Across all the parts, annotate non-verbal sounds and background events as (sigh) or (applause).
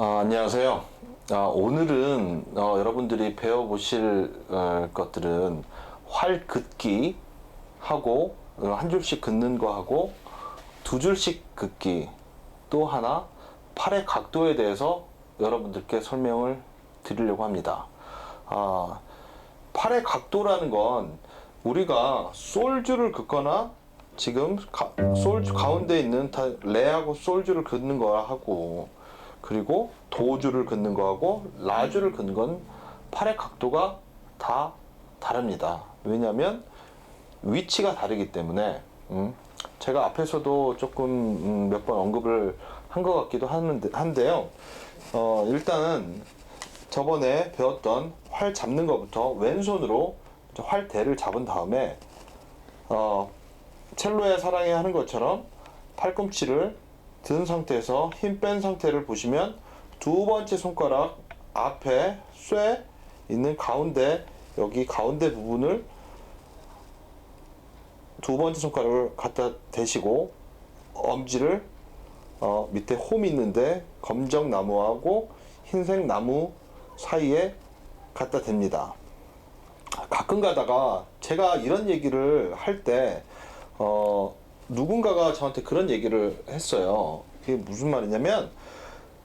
아, 안녕하세요. 아, 오늘은 어, 여러분들이 배워보실 어, 것들은 활 긋기 하고 어, 한 줄씩 긋는 거 하고 두 줄씩 긋기 또 하나 팔의 각도에 대해서 여러분들께 설명을 드리려고 합니다. 아, 팔의 각도라는 건 우리가 솔줄을 긋거나 지금 가, 솔 가운데 있는 다 레하고 솔줄을 긋는 거하고 그리고 도줄을 긋는 거하고 라줄을 긋는 건 팔의 각도가 다 다릅니다. 왜냐하면 위치가 다르기 때문에 음, 제가 앞에서도 조금 음, 몇번 언급을 한 것 같기도 하는데, 한데요. 어, 일단은 저번에 배웠던 활 잡는 것부터 왼손으로 활대를 잡은 다음에 어, 첼로의 사랑에 하는 것처럼 팔꿈치를 든 상태에서 힘 뺀 상태를 보시면 두 번째 손가락 앞에 쇠 있는 가운데 여기 가운데 부분을 두 번째 손가락을 갖다 대시고 엄지를 어, 밑에 홈 있는데 검정 나무하고 흰색 나무 사이에 갖다 댑니다. 가끔 가다가 제가 이런 얘기를 할 때 어, 누군가가 저한테 그런 얘기를 했어요. 그게 무슨 말이냐면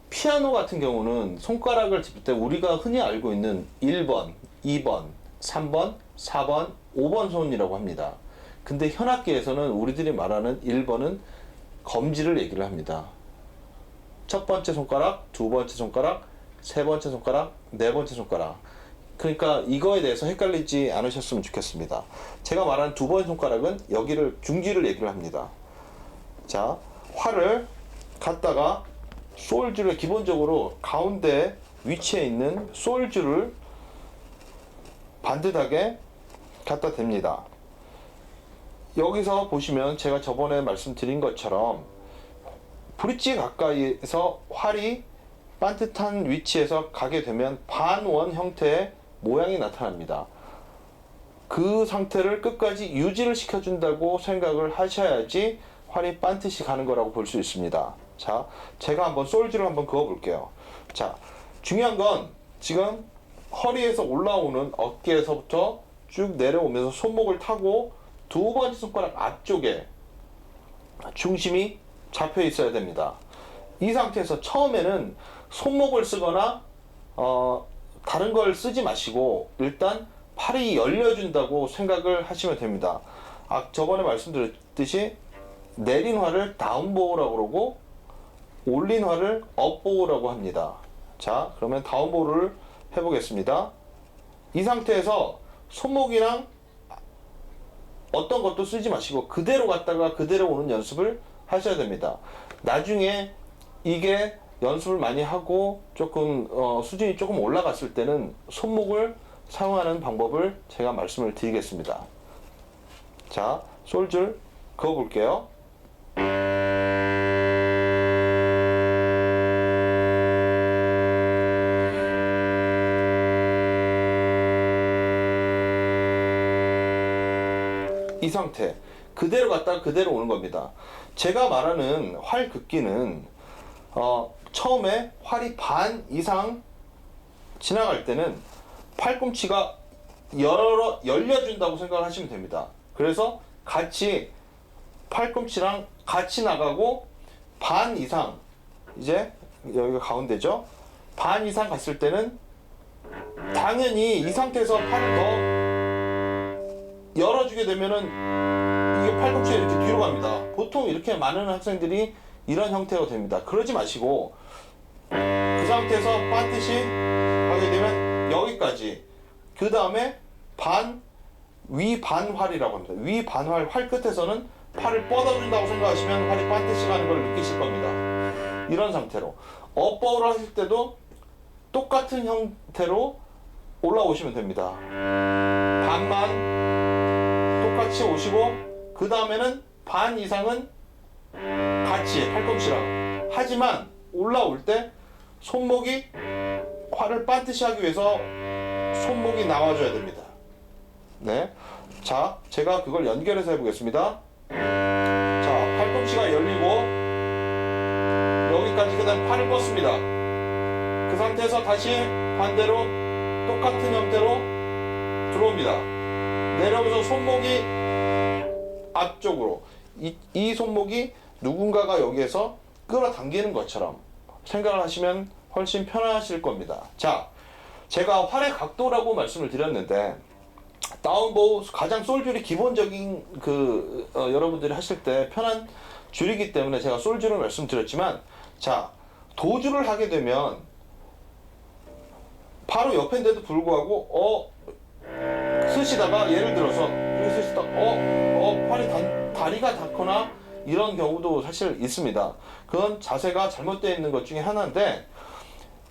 피아노 같은 경우는 손가락을 짚을 때 우리가 흔히 알고 있는 1번, 2번, 3번, 4번, 5번 손이라고 합니다. 근데 현악기에서는 우리들이 말하는 1번은 검지를 얘기를 합니다. 첫 번째 손가락, 두 번째 손가락, 세 번째 손가락, 네 번째 손가락. 그러니까 이거에 대해서 헷갈리지 않으셨으면 좋겠습니다. 제가 말하는 두 번째 손가락은 여기를 중지를 얘기를 합니다. 자, 활을 갖다가 솔줄을 기본적으로 가운데 위치에 있는 솔줄을 반듯하게 갖다 댑니다. 여기서 보시면 제가 저번에 말씀드린 것처럼 브릿지 가까이에서 활이 반듯한 위치에서 가게 되면 반원 형태의 모양이 나타납니다. 그 상태를 끝까지 유지를 시켜준다고 생각을 하셔야지 활이 반듯이 가는 거라고 볼 수 있습니다. 자, 제가 한번 솔즈를 한번 그어 볼게요. 자, 중요한 건 지금 허리에서 올라오는 어깨에서부터 쭉 내려오면서 손목을 타고 두 번째 손가락 앞쪽에 중심이 잡혀 있어야 됩니다. 이 상태에서 처음에는 손목을 쓰거나 어, 다른 걸 쓰지 마시고 일단 팔이 열려준다고 생각을 하시면 됩니다. 아, 저번에 말씀드렸듯이 내린 활을 다운보우라고 그러고 올린 활을 업보우라고 합니다. 자, 그러면 다운보우를 해보겠습니다. 이 상태에서 손목이랑 어떤 것도 쓰지 마시고 그대로 갔다가 그대로 오는 연습을 하셔야 됩니다. 나중에 이게 연습을 많이 하고 조금 어, 수준이 조금 올라갔을 때는 손목을 사용하는 방법을 제가 말씀을 드리겠습니다. 자, 솔줄 그어 볼게요. 이 상태 그대로 갔다가 그대로 오는 겁니다. 제가 말하는 활 긋기는 어, 처음에 활이 반 이상 지나갈 때는 팔꿈치가 열어 열려준다고 생각을 하시면 됩니다. 그래서 같이 팔꿈치랑 같이 나가고 반 이상 이제 여기가 가운데죠. 반 이상 갔을 때는 당연히 이 상태에서 팔을 더 열어주게 되면은 이게 팔꿈치가 이렇게 뒤로 갑니다. 보통 이렇게 많은 학생들이 이런 형태로 됩니다. 그러지 마시고 그 상태에서 반듯이 하게 되면 여기까지 그 다음에 반 위 반활이라고 합니다. 위 반활 활 끝에서는 팔을 뻗어준다고 생각하시면 활이 반듯이 가는 걸 느끼실 겁니다. 이런 상태로 업버를 하실 때도 똑같은 형태로 올라오시면 됩니다. 반만 똑 같이 오시고 그 다음에는 반 이상은 같이 팔꿈치랑 하지만 올라올 때 손목이 활을 반듯이 하기 위해서 손목이 나와줘야 됩니다. 네. 자, 제가 그걸 연결해서 해보겠습니다. 자, 팔꿈치가 열리고 여기까지 그다음 팔을 뻗습니다. 그 상태에서 다시 반대로 똑같은 형태로 들어옵니다. 내려오면서 손목이 앞쪽으로 이, 이 손목이 누군가가 여기에서 끌어당기는 것처럼 생각을 하시면 훨씬 편하실 겁니다. 자, 제가 활의 각도라고 말씀을 드렸는데 다운보우 가장 솔줄이 기본적인 그 어, 여러분들이 하실 때 편한 줄이기 때문에 제가 솔줄을 말씀드렸지만 자 도주를 하게 되면 바로 옆인데도 불구하고 어 쓰시다가 예를 들어서 이렇게 쓰시다 어 어 팔이 단, 다리가 닿거나 이런 경우도 사실 있습니다. 그건 자세가 잘못되어 있는 것 중에 하나인데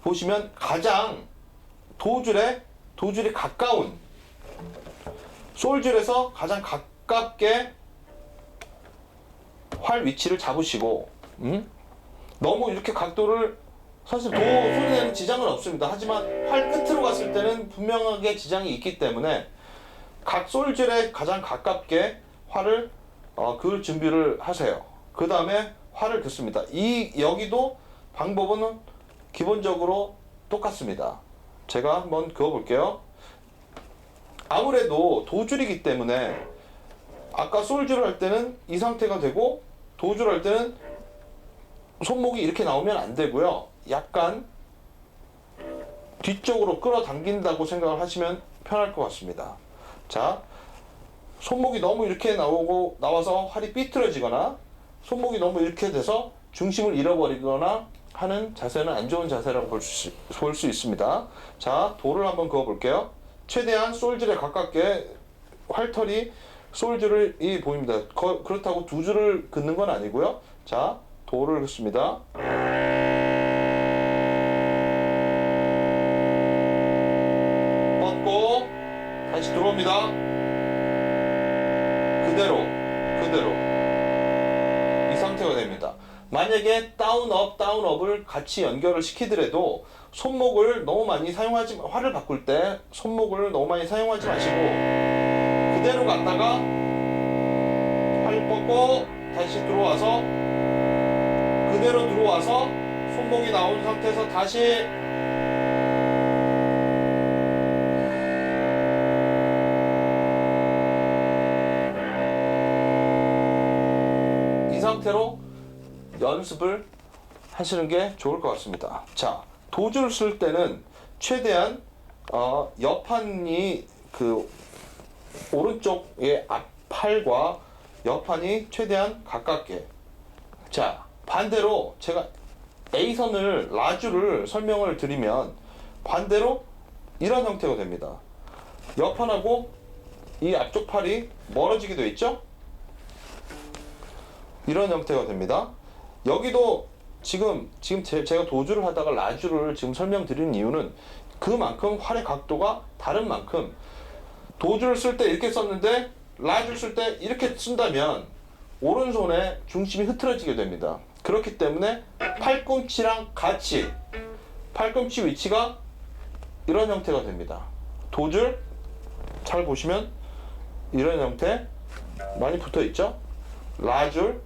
보시면 가장 도줄에 도줄이 가까운 솔줄에서 가장 가깝게 활 위치를 잡으시고 음? 너무 이렇게 각도를 사실 도 소리내는 지장은 없습니다. 하지만 활 끝으로 갔을 때는 분명하게 지장이 있기 때문에 각 솔줄에 가장 가깝게 활을 어, 그을 준비를 하세요. 그 다음에 활을 긋습니다. 이 여기도 방법은 기본적으로 똑같습니다. 제가 한번 그어 볼게요. 아무래도 도줄이기 때문에 아까 솔줄을 할 때는 이 상태가 되고 도줄을 할 때는 손목이 이렇게 나오면 안 되고요. 약간 뒤쪽으로 끌어당긴다고 생각을 하시면 편할 것 같습니다. 자, 손목이 너무 이렇게 나오고 나와서 활이 삐뚤어지거나 손목이 너무 이렇게 돼서 중심을 잃어버리거나 하는 자세는 안 좋은 자세라고 볼 수 있습니다. 자, 돌을 한번 그어 볼게요. 최대한 솔줄에 가깝게 활털이 솔줄이 보입니다. 거- 그렇다고 두 줄을 긋는 건 아니고요. 자, 돌을 긋습니다. 들어옵니다. 그대로 그대로 이 상태가 됩니다. 만약에 다운업 다운업을 같이 연결을 시키더라도 손목을 너무 많이 사용하지 마- 활을 바꿀 때 손목을 너무 많이 사용하지 마시고 그대로 갔다가 팔 뻗고 다시 들어와서 그대로 들어와서 손목이 나온 상태에서 다시 상태로 연습을 하시는 게 좋을 것 같습니다. 자, 도주를 쓸 때는 최대한 어, 옆판이 그 오른쪽의 앞팔과 옆판이 최대한 가깝게. 자, 반대로 제가 A선을 라주를 설명을 드리면 반대로 이런 형태가 됩니다. 옆판하고 이 앞쪽 팔이 멀어지게 되어 있죠? 이런 형태가 됩니다. 여기도 지금 지금 제, 제가 도주를 하다가 라주를 지금 설명드리는 이유는 그만큼 활의 각도가 다른 만큼 도주를 쓸 때 이렇게 썼는데 라주를 쓸 때 이렇게 쓴다면 오른손에 중심이 흐트러지게 됩니다. 그렇기 때문에 팔꿈치랑 같이 팔꿈치 위치가 이런 형태가 됩니다. 도줄 잘 보시면 이런 형태 많이 붙어 있죠? 라줄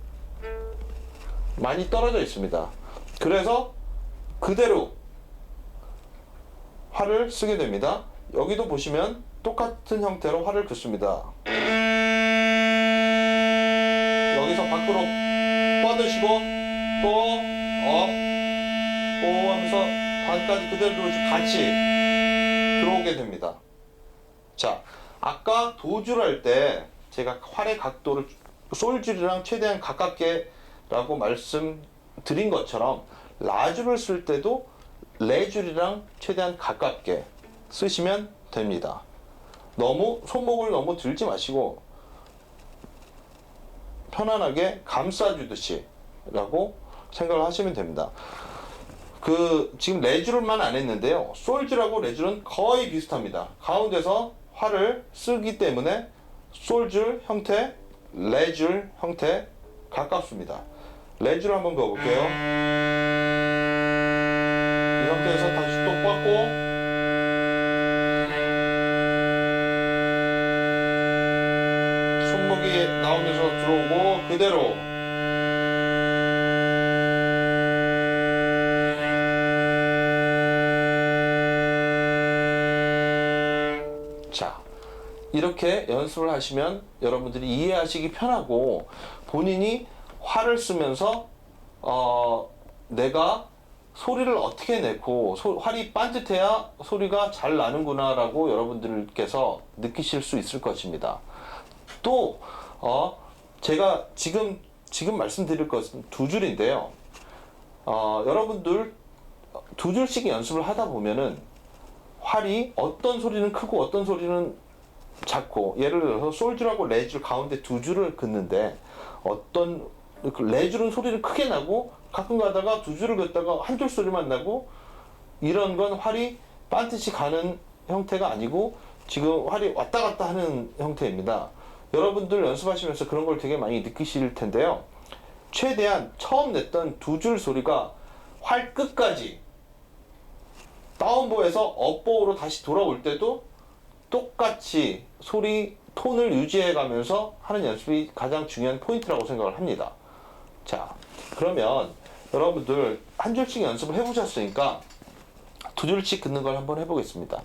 많이 떨어져 있습니다. 그래서 그대로 활을 쓰게 됩니다. 여기도 보시면 똑같은 형태로 활을 긋습니다. 여기서 밖으로 뻗으시고 또 업, 오 하면서 반까지 그대로 같이 들어오게 됩니다. 자, 아까 도주를 할 때 제가 활의 각도를 솔줄이랑 최대한 가깝게 라고 말씀드린 것처럼 라줄을 쓸 때도 레줄이랑 최대한 가깝게 쓰시면 됩니다. 너무 손목을 너무 들지 마시고 편안하게 감싸주듯이 라고 생각을 하시면 됩니다. 그 지금 레줄만 안 했는데요. 솔줄하고 레줄은 거의 비슷합니다. 가운데서 활을 쓰기 때문에 솔줄 형태, 레줄 형태 가깝습니다. 렌즈로 한 번 더 볼게요. 이 상태에서 다시 또 뻗고 손목이 나오면서 들어오고 그대로 이렇게 연습을 하시면 여러분들이 이해하시기 편하고 본인이 활을 쓰면서 어, 내가 소리를 어떻게 내고 소- 활이 반듯해야 소리가 잘 나는구나라고 여러분들께서 느끼실 수 있을 것입니다. 또 어, 제가 지금 지금 말씀드릴 것은 두 줄인데요. 어, 여러분들 두 줄씩 연습을 하다 보면은 활이 어떤 소리는 크고 어떤 소리는 작고 예를 들어서 솔줄하고 레줄 가운데 두 줄을 긋는데 어떤 그 레줄은 소리를 크게 나고 가끔 가다가 두 줄을 긋다가 한 줄 소리만 나고 이런 건 활이 반듯이 가는 형태가 아니고 지금 활이 왔다 갔다 하는 형태입니다. 여러분들 연습하시면서 그런 걸 되게 많이 느끼실 텐데요. 최대한 처음 냈던 두 줄 소리가 활 끝까지 다운보에서 업보로 다시 돌아올 때도 똑같이 소리 톤을 유지해 가면서 하는 연습이 가장 중요한 포인트라고 생각을 합니다. 자, 그러면 여러분들 한 줄씩 연습을 해보셨으니까 두 줄씩 긋는 걸 한번 해보겠습니다.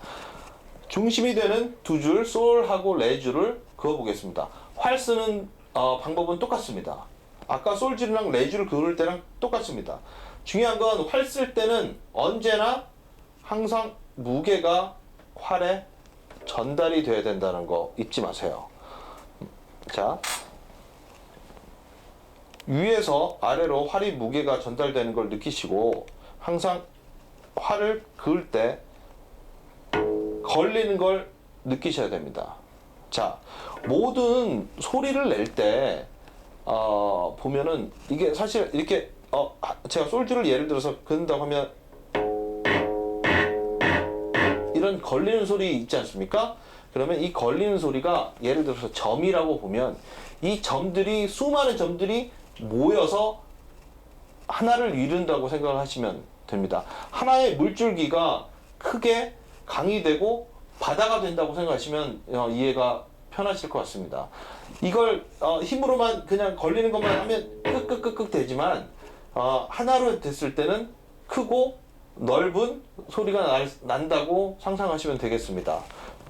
중심이 되는 두 줄 솔하고 레줄을 그어보겠습니다. 활 쓰는 어, 방법은 똑같습니다. 아까 솔줄이랑 레줄을 그을 때랑 똑같습니다. 중요한 건 활 쓸 때는 언제나 항상 무게가 활에 전달이 돼야 된다는 거 잊지 마세요. 자, 위에서 아래로 활이 무게가 전달되는 걸 느끼시고 항상 활을 그을 때 걸리는 걸 느끼셔야 됩니다. 자, 모든 소리를 낼 때, 어, 보면은 이게 사실 이렇게, 어, 하- 제가 솔주를 예를 들어서 긋는다고 하면 이런 걸리는 소리 있지 않습니까? 그러면 이 걸리는 소리가 예를 들어서 점이라고 보면 이 점들이, 수많은 점들이 모여서 하나를 이룬다고 생각을 하시면 됩니다. 하나의 물줄기가 크게 강이 되고 바다가 된다고 생각하시면 어, 이해가 편하실 것 같습니다. 이걸 어, 힘으로만 그냥 걸리는 것만 하면 끄끄끄끄 되지만 어, 하나로 됐을 때는 크고 넓은 소리가 날- 난다고 상상하시면 되겠습니다.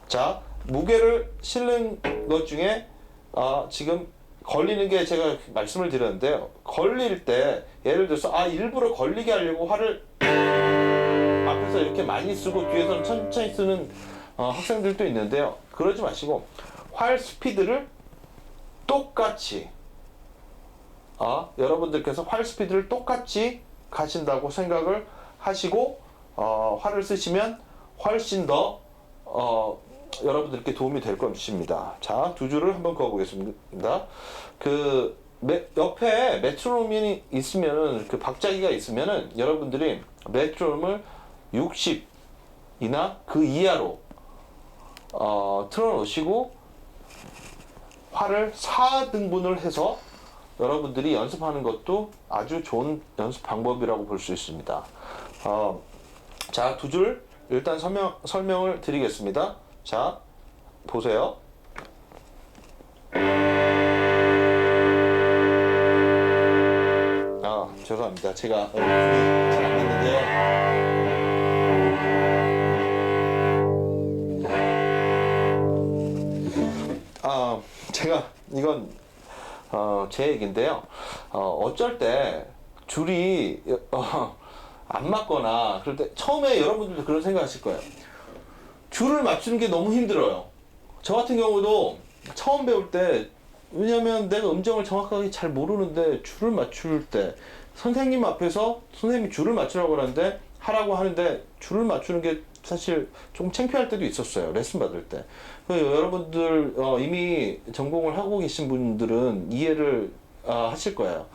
자, 무게를 실는 것 중에 어, 지금 걸리는 게 제가 말씀을 드렸는데요. 걸릴 때 예를 들어서 아 일부러 걸리게 하려고 활을 앞에서 이렇게 많이 쓰고 뒤에서는 천천히 쓰는 어, 학생들도 있는데요. 그러지 마시고 활 스피드를 똑같이 어, 여러분들께서 활 스피드를 똑같이 가신다고 생각을 하시고 어, 활을 쓰시면 훨씬 더 어, 여러분들께 도움이 될 것입니다. 자, 두 줄을 한번 그어보겠습니다. 그 메- 옆에 메트로놈이 있으면은 그 박자기가 있으면은 여러분들이 메트로놈을 60이나 그 이하로 어, 틀어놓으시고 활을 4등분을 해서 여러분들이 연습하는 것도 아주 좋은 연습 방법이라고 볼 수 있습니다. 어, 자, 두 줄 일단 설명, 설명을 드리겠습니다. 자, 보세요. 아, 죄송합니다. 제가 잘안 맞는데요. 아, 제가 이건 어, 제 얘기인데요. 어, 어쩔 때 줄이 어, 안 맞거나 그럴 때 처음에 여러분들도 그런 생각하실 거예요. 줄을 맞추는 게 너무 힘들어요. 저 같은 경우도 처음 배울 때 왜냐면 내가 음정을 정확하게 잘 모르는데 줄을 맞출 때 선생님 앞에서 선생님이 줄을 맞추라고 하는데 하라고 하는데 줄을 맞추는 게 사실 좀 창피할 때도 있었어요 레슨 받을 때 그래서 여러분들 어, 이미 전공을 하고 계신 분들은 이해를 아, 하실 거예요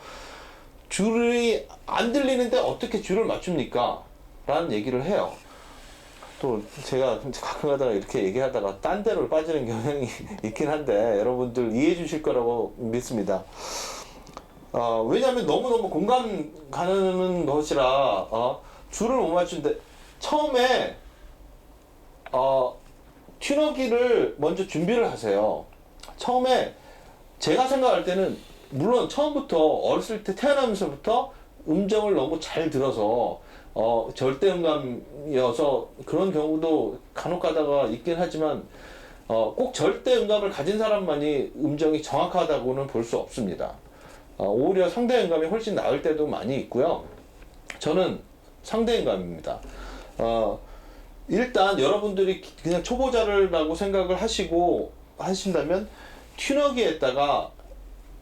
줄이 안 들리는데 어떻게 줄을 맞춥니까? 라는 얘기를 해요 또 제가 가끔 가다가 이렇게 얘기하다가 딴 데로 빠지는 경향이 (laughs) 있긴 한데 여러분들 이해해 주실 거라고 믿습니다. 어, 왜냐하면 너무너무 공감 가는 것이라 어, 줄을 못 맞추는데 처음에 어, 튜너기를 먼저 준비를 하세요. 처음에 제가 생각할 때는 물론 처음부터 어렸을 때 태어나면서부터 음정을 너무 잘 들어서 어, 절대 음감이어서 그런 경우도 간혹 가다가 있긴 하지만 어, 꼭 절대 음감을 가진 사람만이 음정이 정확하다고는 볼 수 없습니다. 어, 오히려 상대 음감이 훨씬 나을 때도 많이 있고요. 저는 상대 음감입니다. 어, 일단 여러분들이 그냥 초보자라고 생각을 하시고 하신다면 튜너기에다가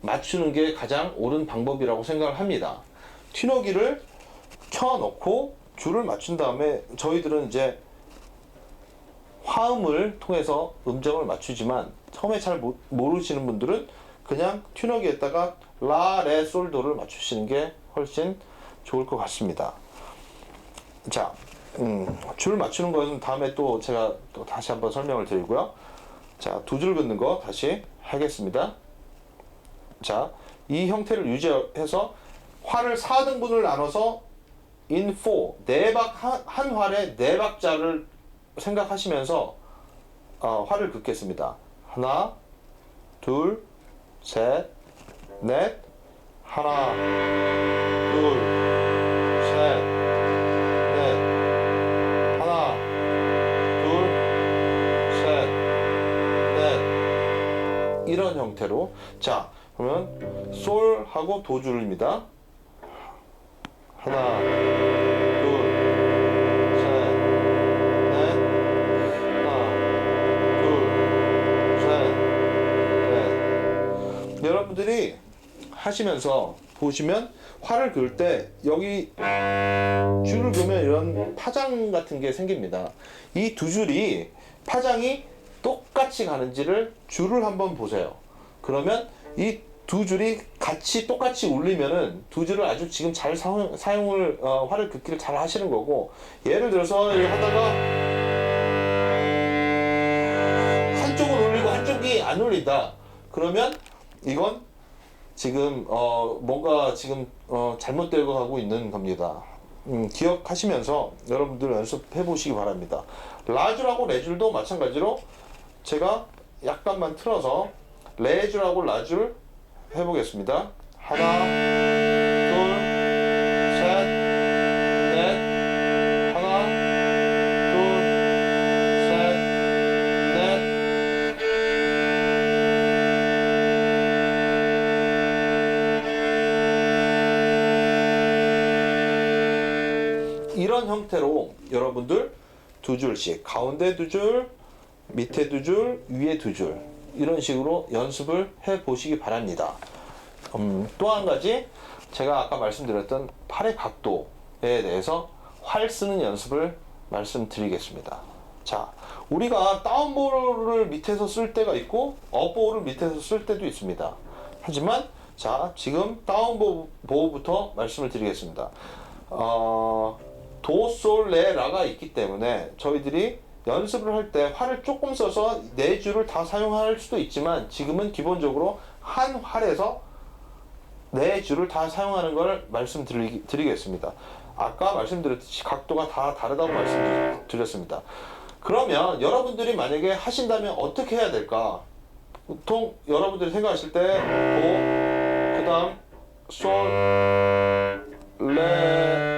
맞추는 게 가장 옳은 방법이라고 생각을 합니다. 튜너기를 켜놓고 줄을 맞춘 다음에 저희들은 이제 화음을 통해서 음정을 맞추지만 처음에 잘 모- 모르시는 분들은 그냥 튜너기에다가 라, 레, 솔, 도를 맞추시는 게 훨씬 좋을 것 같습니다. 자, 음, 줄 맞추는 것은 다음에 또 제가 또 다시 한번 설명을 드리고요. 자, 두 줄 긋는 거 다시 하겠습니다. 자, 이 형태를 유지해서 활을 4등분을 나눠서 4, 네박 한, 한 활에 네 박자를 생각하시면서 어, 활을 긋겠습니다. 하나, 둘, 셋, 넷, 하나, 둘, 셋, 이런 형태로 자 그러면 솔하고 도줄입니다. 하나, 여러분들이 하시면서 보시면 활을 그을 때 여기 줄을 그으면 이런 파장 같은 게 생깁니다. 이 두 줄이 파장이 똑같이 가는지를 줄을 한번 보세요. 그러면 이 두 줄이 같이 똑같이 울리면은 두 줄을 아주 지금 잘 사용, 사용을 어, 활을 긋기를 잘 하시는 거고 예를 들어서 하다가 한쪽은 울리고 한쪽이 안 울린다. 그러면 이건 지금 어 뭔가 지금 어 잘못되고 가고 있는 겁니다. 음, 기억하시면서 여러분들 연습해 보시기 바랍니다. 라줄하고 레줄도 마찬가지로 제가 약간만 틀어서 레줄하고 라줄 해보겠습니다. 하나, 이런 형태로 여러분들 두 줄씩 가운데 두 줄, 밑에 두 줄, 위에 두 줄 이런 식으로 연습을 해 보시기 바랍니다. 음, 또 한 가지 제가 아까 말씀드렸던 팔의 각도에 대해서 활 쓰는 연습을 말씀드리겠습니다. 자, 우리가 다운볼을 밑에서 쓸 때가 있고 업볼을 밑에서 쓸 때도 있습니다. 하지만 자, 지금 다운보부터 말씀을 드리겠습니다. 어, 도, 솔, 레, 라가 있기 때문에 저희들이 연습을 할 때 활을 조금 써서 네 줄을 다 사용할 수도 있지만 지금은 기본적으로 한 활에서 네 줄을 다 사용하는 걸 말씀드리겠습니다. 아까 말씀드렸듯이 각도가 다 다르다고 말씀드렸습니다. 그러면 여러분들이 만약에 하신다면 어떻게 해야 될까? 보통 여러분들이 생각하실 때 도, 그 다음 솔, 레, 라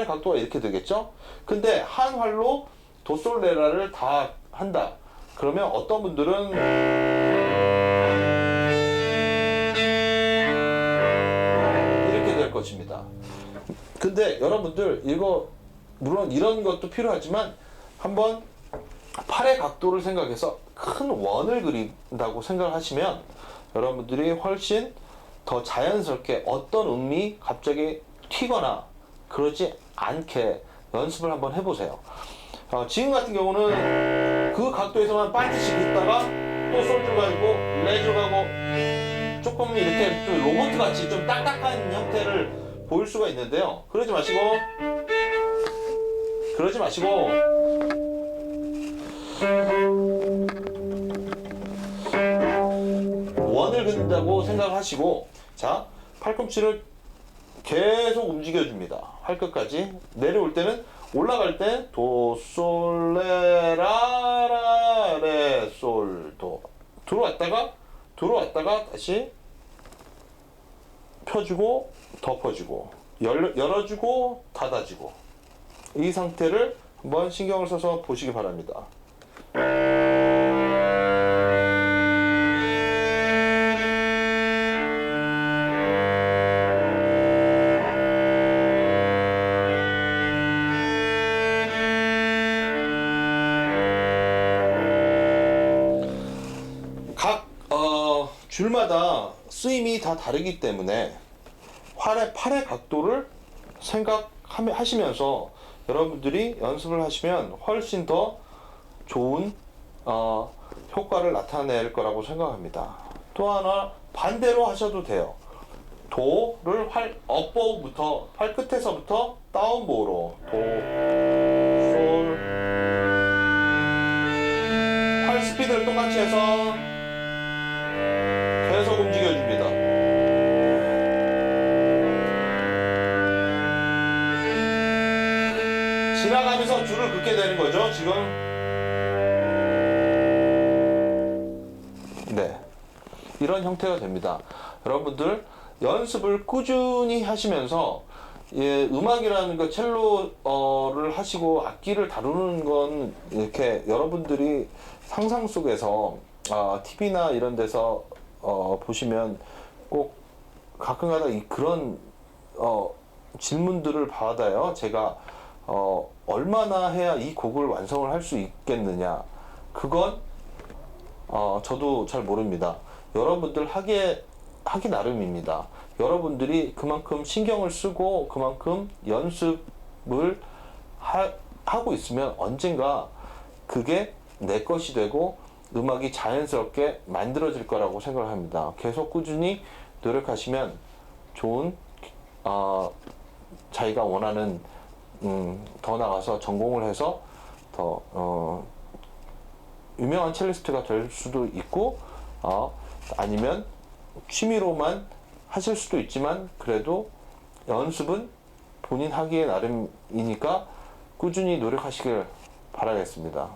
활 각도가 이렇게 되겠죠? 근데 한 활로 도솔레라를 다 한다. 그러면 어떤 분들은 이렇게 될 것입니다. 근데 여러분들 이거 물론 이런 것도 필요하지만 한번 팔의 각도를 생각해서 큰 원을 그린다고 생각을 하시면 여러분들이 훨씬 더 자연스럽게 어떤 음이 갑자기 튀거나 그러지 않게 연습을 한번 해보세요. 어, 지금 같은 경우는 그 각도에서만 반드시 긋다가 또 솔줄 가고 레줄 가고 조금 이렇게 좀 로봇 같이 좀 딱딱한 형태를 보일 수가 있는데요. 그러지 마시고 그러지 마시고 원을 긋는다고 생각하시고 자 팔꿈치를 계속 움직여 줍니다. 할 끝까지. 내려올 때는 올라갈 때 도, 솔, 레, 라, 라, 레, 솔, 도. 들어왔다가 들어왔다가 다시 펴주고 덮어주고 열, 열어주고 닫아주고. 이 상태를 한번 신경을 써서 보시기 바랍니다. 줄마다 쓰임이 다 다르기 때문에 활의 팔의 각도를 생각하시면서 여러분들이 연습을 하시면 훨씬 더 좋은 어, 효과를 나타낼 거라고 생각합니다. 또 하나 반대로 하셔도 돼요. 도를 활 업보부터 팔 끝에서부터 다운보로 도, 솔, 팔 스피드를 똑같이 해서 지나가면서 줄을 긋게 되는 거죠, 지금. 네. 이런 형태가 됩니다. 여러분들 연습을 꾸준히 하시면서 예, 음악이라는 거 첼로를 하시고 악기를 다루는 건 이렇게 여러분들이 상상 속에서 아, TV나 이런 데서 어, 보시면 꼭 가끔가다 이 그런 어, 질문들을 받아요. 제가 어, 얼마나 해야 이 곡을 완성을 할 수 있겠느냐. 그건 어, 저도 잘 모릅니다. 여러분들 하기에 하기 나름입니다. 여러분들이 그만큼 신경을 쓰고 그만큼 연습을 하, 하고 있으면 언젠가 그게 내 것이 되고 음악이 자연스럽게 만들어질 거라고 생각을 합니다. 계속 꾸준히 노력하시면 좋은 어, 자기가 원하는 음, 더 나가서 전공을 해서 더 어, 유명한 첼리스트가 될 수도 있고 어, 아니면 취미로만 하실 수도 있지만 그래도 연습은 본인 하기에 나름이니까 꾸준히 노력하시길 바라겠습니다.